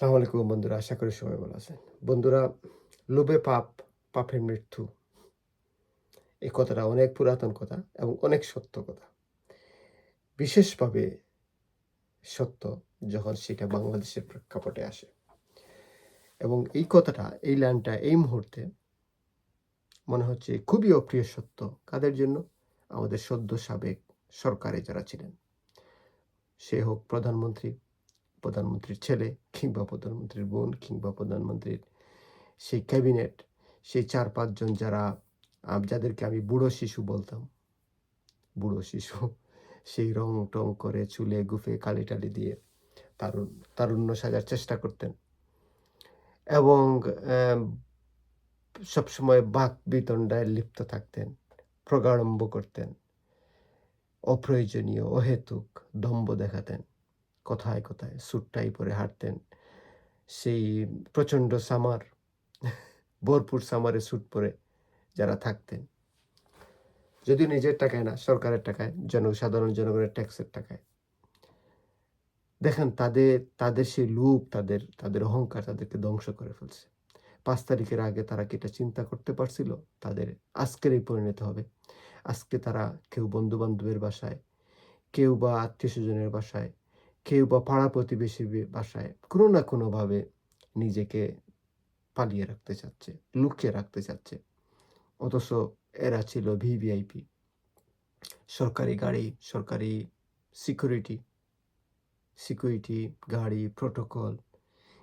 সালাম আলাইকুম বন্ধুরা, আশা করি সবাই ভালো আছেন। বন্ধুরা, লোভে পাপ, পাপের মৃত্যু, এই কথাটা অনেক পুরাতন কথা এবং অনেক সত্য কথা। বিশেষভাবে সত্য যখন সেটা বাংলাদেশের প্রেক্ষাপটে আসে। এবং এই কথাটা, এই লাইনটা, এই মুহূর্তে মনে হচ্ছে খুবই অপ্রিয় সত্য। কাদের জন্য? আমাদের সদ্য সাবেক সরকারে যারা ছিলেন। সে হোক প্রধানমন্ত্রী প্রধানমন্ত্রীর ছেলে কিংবা প্রধানমন্ত্রীর বোন কিংবা প্রধানমন্ত্রীর সেই ক্যাবিনেট, সেই চার পাঁচজন যারা যাদেরকে আমি বুড়ো শিশু বলতাম। বুড়ো শিশু, সেই রং টং করে চুলে গুফে কালি টালি দিয়ে তারুণ, তারুণ্য সাজার চেষ্টা করতেন। এবং সবসময় বাক বিতণ্ডায় লিপ্ত থাকতেন প্রগাড়ম্ব করতেন, অপ্রয়োজনীয় অহেতুক দম্ভ দেখাতেন। কথায় কথায় স্যুটটাই পরে হাঁটতেন। সেই প্রচণ্ড সামার, ভরপুর সামারে স্যুট পরে যারা থাকতেন। যদিও নিজের টাকায় না, সরকারের টাকায়, জন, সাধারণ জনগণের ট্যাক্সের টাকায়। দেখেন তাদের তাদের সেই লুপ, তাদের তাদের অহংকার তাদেরকে ধ্বংস করে ফেলছে। পাঁচ তারিখের আগে তারা কি এটা চিন্তা করতে পারছিল? তাদের আজকের এই পরিণত হবে। আজকে তারা কেউ বন্ধু বান্ধবের বাসায়, কেউ বা আত্মীয় স্বজনের বাসায় কেউ বা পাড়া প্রতিবেশীর বাসায় কোনো না কোনোভাবে নিজেকে পালিয়ে রাখতে চাচ্ছে, লুকিয়ে রাখতে চাচ্ছে। অথচ এরা ছিল ভিভিআইপি সরকারি গাড়ি, সরকারি সিকিউরিটি সিকিউরিটি গাড়ি প্রোটোকল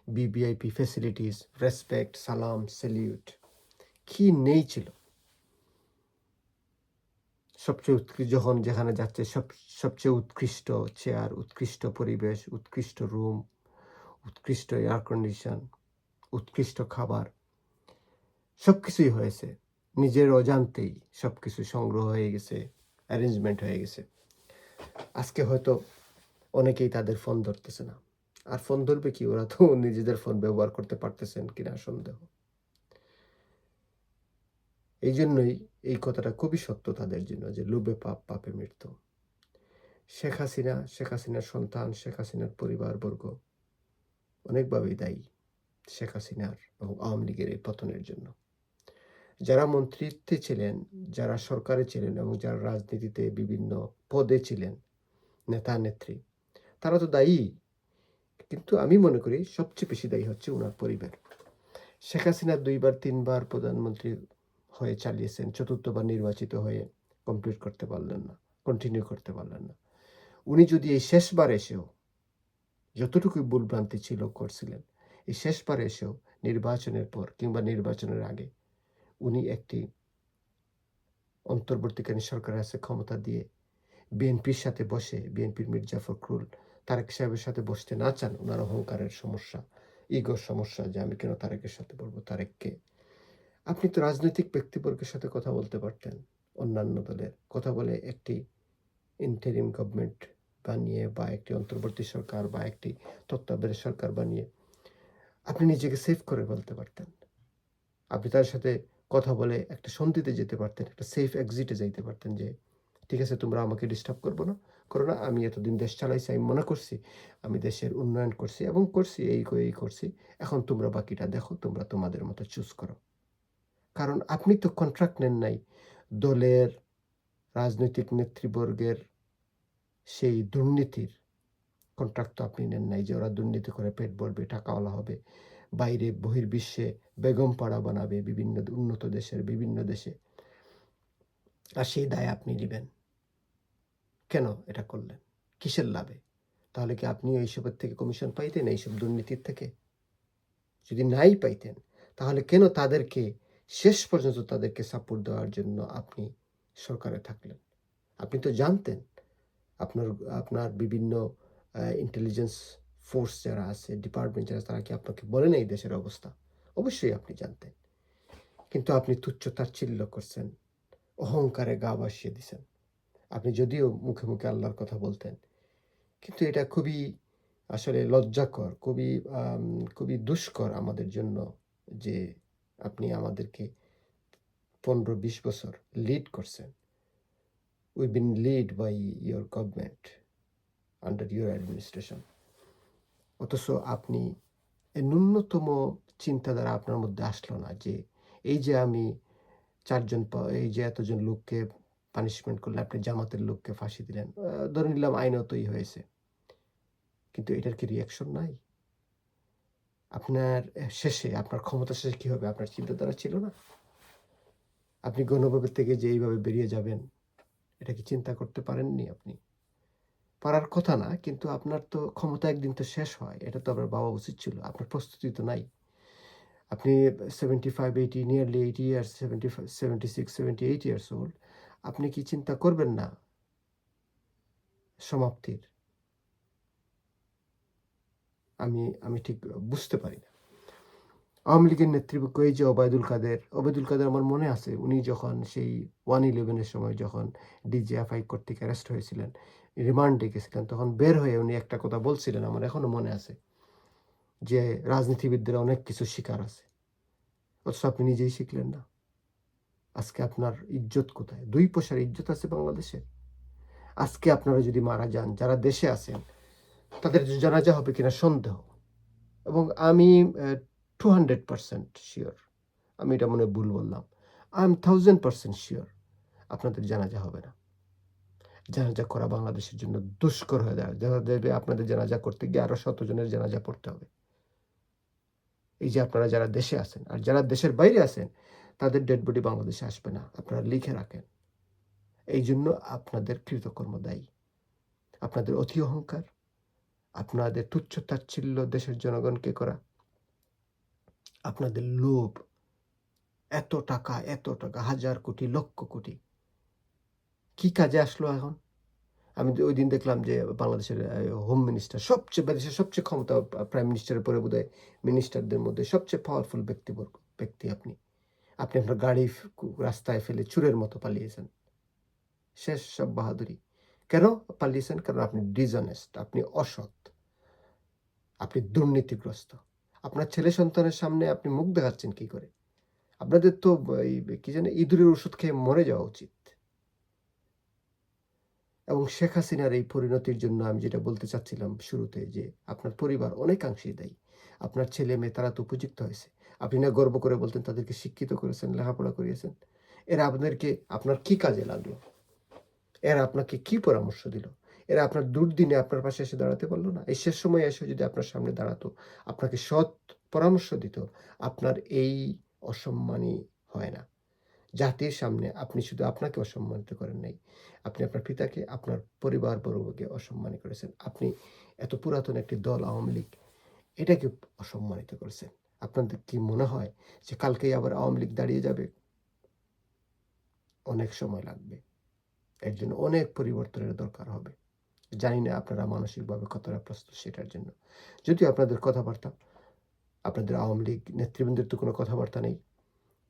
বিবিআইপি ফ্যাসিলিটিস রেসপেক্ট সালাম স্যালিউট কি নেই ছিল? সবচেয়ে উৎকৃষ্ট যখন যেখানে যাচ্ছে সব, সবচেয়ে উৎকৃষ্ট চেয়ার উৎকৃষ্ট পরিবেশ, উৎকৃষ্ট রুম উৎকৃষ্ট এয়ার কন্ডিশন উৎকৃষ্ট খাবার সব কিছুই হয়েছে। নিজের অজান্তেই সব কিছু সংগ্রহ হয়ে গেছে অ্যারেঞ্জমেন্ট হয়ে গেছে। আজকে হয়তো অনেকেই তাদের ফোন ধরতেছে না। আর ফোন ধরবে কি? ওরা তো নিজেদের ফোন ব্যবহার করতে পারতেছেন কিনা সন্দেহ। এই জন্যই এই কথাটা খুবই সত্য তাদের জন্য যে লোভে পাপ, পাপে মৃত্যু। শেখ হাসিনা, শেখ হাসিনার সন্তান, শেখ হাসিনার পরিবারবর্গ অনেকভাবেই দায়ী শেখ হাসিনার এবং আওয়ামী লীগের এই পতনের জন্য। যারা মন্ত্রিত্বে ছিলেন, যারা সরকারে ছিলেন এবং যারা রাজনীতিতে বিভিন্ন পদে ছিলেন, নেতা, নেত্রী, তারা তো দায়ী। কিন্তু আমি মনে করি সবচেয়ে বেশি দায়ী হচ্ছে ওনার পরিবার। শেখ হাসিনা দুইবার, তিনবার প্রধানমন্ত্রী হয়ে চালিয়েছেন চতুর্থবার নির্বাচিত হয়ে কমপ্লিট করতে পারলেন না কন্টিনিউ করতে পারলেন না। উনি যদি এই শেষবার এসেও যতটুকু ভুলভ্রান্তি ছিল করছিলেন, এই শেষবার এসেও নির্বাচনের পর কিংবা নির্বাচনের আগে উনি একটি অন্তর্বর্তীকালীন সরকারের কাছে ক্ষমতা দিয়ে বিএনপির সাথে বসে, বিএনপির মির্জা ফখরুল, তারেক সাহেবের সাথে বসতে না চান ওনার অহংকারের সমস্যা, ইগোর সমস্যা যে আমি কেন তারেকের সাথে বলব, তারেককে আপনি তো রাজনৈতিক ব্যক্তিবর্গের সাথে কথা বলতে পারতেন। অন্যান্য দলের। কথা বলে একটি ইন্টারিম গভর্নমেন্ট বানিয়ে বা একটি অন্তর্বর্তী সরকার বা একটি তত্ত্বাবধায়ক সরকার বানিয়ে আপনি নিজেকে সেভ করে বলতে পারতেন। আপনি তার সাথে কথা বলে একটা সন্ধিতে যেতে পারতেন, একটা সেফ এক্সিটে যাইতে পারতেন যে, ঠিক আছে, তোমরা আমাকে ডিস্টার্ব করব না। করো না, আমি এতদিন দেশ চালাইছি, আমি মনে করছি, আমি দেশের উন্নয়ন করছি এবং করছি, এই এই করছি। এখন তোমরা বাকিটা দেখো, তোমরা তোমাদের মতো চুজ করো। কারণ আপনি তো কন্ট্রাক্ট নেন নাই। দলের রাজনৈতিক নেতৃবর্গের সেই দুর্নীতির কন্ট্রাক্ট তো আপনি নেন নাই যে ওরা দুর্নীতি করে পেট ভরবে, টাকাওয়ালা হবে। বাইরে বহির্বিশ্বে বেগম পাড়া বানাবে বিভিন্ন উন্নত দেশের বিভিন্ন দেশে। আর সেই দায় আপনি নেবেন। কেন এটা করলেন? কিসের লাভে? তাহলে কি আপনি এইসবের থেকে কমিশন পাইতেন, এইসব দুর্নীতির থেকে? যদি নাই পাইতেন, তাহলে কেন তাদেরকে শেষ পর্যন্ত তাদেরকে সাপোর্ট দেওয়ার জন্য আপনি সরকারে থাকলেন। আপনি তো জানতেন আপনার আপনার বিভিন্ন ইন্টেলিজেন্স ফোর্স যারা আছে ডিপার্টমেন্ট যারা, তারা কি আপনাকে বলে নেই দেশের অবস্থা? অবশ্যই আপনি জানতেন। কিন্তু আপনি তুচ্ছ তাচ্ছিল্য করছেন, অহংকারে গা ভাসিয়ে দিছেন। আপনি যদিও মুখে মুখে আল্লাহর কথা বলতেন, কিন্তু এটা খুবই আসলে লজ্জাকর, খুবই খুবই দুষ্কর আমাদের জন্য যে আপনি আমাদেরকে পনেরো বিশ বছর লিড করছেন। We been lead by your government under your administration অথচ আপনি ন্যূনতম চিন্তাধারা আপনার মধ্যে আসলো না যে এই যে আমি চারজন এই যে এতজন লোককে পানিশমেন্ট করলে আপনি জামাতের লোককে ফাঁসি দিলেন ধরে নিলাম আইনতই হয়েছে। কিন্তু এটার কি রিয়াকশন নাই? আপনার শেষে, আপনার ক্ষমতা শেষে কি হবে? আপনার চিন্তাধারা ছিল না? আপনি গণভোগের থেকে যে এইভাবে বেরিয়ে যাবেন, এটা কি চিন্তা করতে পারেননি আপনি? পারার কথা না, কিন্তু আপনার তো ক্ষমতা একদিন তো শেষ হয়, এটা তো আপনার বাবা উচিত ছিল, আপনার প্রস্তুতি তো নাই। আপনি seventy five eighty nearly eighty years seventy five seventy six seventy eight years old আপনি কি চিন্তা করবেন না? সমাপ্তির। আমি আমি ঠিক বুঝতে পারি না। আওয়ামী লীগের নেতৃপক্ষ এই যে ওবায়দুল কাদের ওবায়দুল কাদের আমার মনে আছে, উনি যখন সেই ওয়ান ইলেভেনের সময় যখন ডিজিএফআই কর্তৃক অ্যারেস্ট হয়েছিলেন রিমান্ডে গেছিলেন, তখন বের হয়ে উনি একটা কথা বলছিলেন আমার এখনও মনে আছে, যে রাজনীতিবিদদের অনেক কিছু শিকার আছে, অথচ আপনি নিজেই শিখলেন না। আজকে আপনার ইজ্জত কোথায়? দুই পয়সার ইজ্জত আছে বাংলাদেশে। আজকে আপনারা যদি মারা যান, যারা দেশে আছেন তাদের জানাজা হবে কিনা সন্দেহ। এবং আমি টু হান্ড্রেড পার্সেন্ট শিওর আমি এটা মনে ভুল বললাম। I am thousand percent sure আপনাদের জানাজা হবে না। জানাজা করা বাংলাদেশের জন্য দুষ্কর হয়ে যাবে আপনাদের জানাজা করতে গিয়ে আরও শত জনের জানাজা পড়তে হবে। এই যে আপনারা যারা দেশে আছেন আর যারা দেশের বাইরে আছেন, তাদের ডেড বডি বাংলাদেশে আসবে না। আপনারা লিখে রাখেন। এই জন্য আপনাদের কৃতকর্ম দায়ী। আপনাদের অতি অহংকার আপনাদের তুচ্ছ তাচ্ছিল্য দেশের জনগণকে করা? আপনাদের লোভ এত টাকা এত টাকা, হাজার কোটি, লক্ষ কোটি। কি কাজে আসলো এখন? আমি ওই দিন দেখলাম যে বাংলাদেশের হোম মিনিস্টার সবচেয়ে দেশের সবচেয়ে ক্ষমতা প্রাইম মিনিস্টারের পরে বোধহয় মিনিস্টারদের মধ্যে সবচেয়ে পাওয়ারফুল ব্যক্তিবর্গ, ব্যক্তি আপনি। আপনি আপনার গাড়ি রাস্তায় ফেলে চুরের মতো পালিয়েছেন। শেষ সব বাহাদুরি। কেন পালিয়েছেন? কারণ আপনি ডিজনেস্ট আপনি অসৎ। আপনি দুর্নীতিগ্রস্ত। আপনার ছেলে সন্তানের সামনে আপনি মুখ দেখাচ্ছেন কি করে? আপনাদের তো কি জানে ইঁদুরের ওষুধ খেয়ে মরে যাওয়া উচিত। এবং শেখ হাসিনার এই পরিণতির জন্য আমি যেটা বলতে চাচ্ছিলাম শুরুতে যে আপনার পরিবার অনেকাংশেই দায়ী। আপনার ছেলে মেয়ে তারা তো উপযুক্ত হয়েছে। আপনি না গর্ব করে বলতেন তাদেরকে শিক্ষিত করেছেন, লেখাপড়া করিয়েছেন। এরা আপনাদেরকে আপনার কি কাজে লাগল? এরা আপনাকে কি পরামর্শ দিল? এরা আপনার দুর্দিনে আপনার পাশে এসে দাঁড়াতে পারল না। এই শেষ সময় এসে যদি আপনার সামনে দাঁড়াতো, আপনাকে সৎ পরামর্শ দিত, আপনার এই অসম্মানই হয় না। জাতির সামনে আপনি শুধু আপনাকে অসম্মানিত করেন নাই, আপনি আপনার পিতাকে, আপনার পরিবার বর্গকে অসম্মানিত করেছেন। আপনি এত পুরাতন একটি দল আওয়ামী লীগ, এটাকে অসম্মানিত করেছেন। আপনাদের কি মনে হয় যে কালকেই আবার আওয়ামী লীগ দাঁড়িয়ে যাবে? অনেক সময় লাগবে। এর জন্য অনেক পরিবর্তনের দরকার হবে। জানি না আপনারা মানসিকভাবে কতটা প্রস্তুত সেটার জন্য। যদিও আপনাদের কথাবার্তা, আপনাদের আওয়ামী লীগ নেতৃবৃন্দের তো কোনো কথাবার্তা নেই।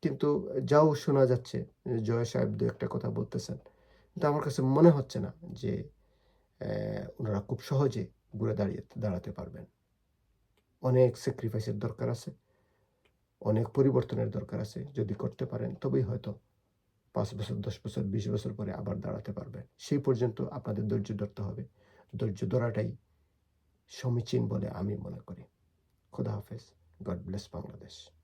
কিন্তু যাও শোনা যাচ্ছে, জয় সাহেব দু একটা কথা বলতেছেন। কিন্তু আমার কাছে মনে হচ্ছে না যে ওনারা খুব সহজে ঘুরে দাঁড়িয়ে দাঁড়াতে পারবেন। অনেক স্যাক্রিফাইসের দরকার আছে, অনেক পরিবর্তনের দরকার আছে, যদি করতে পারেন, তবেই হয়তো পাঁচ বছর, দশ বছর, বিশ বছর পরে আবার দাঁড়াতে পারবে। সেই পর্যন্ত আপনাদের ধৈর্য ধরতে হবে। ধৈর্য ধরাটাই সমীচীন বলে আমি মনে করি। খুদা হাফেজ। God bless Bangladesh.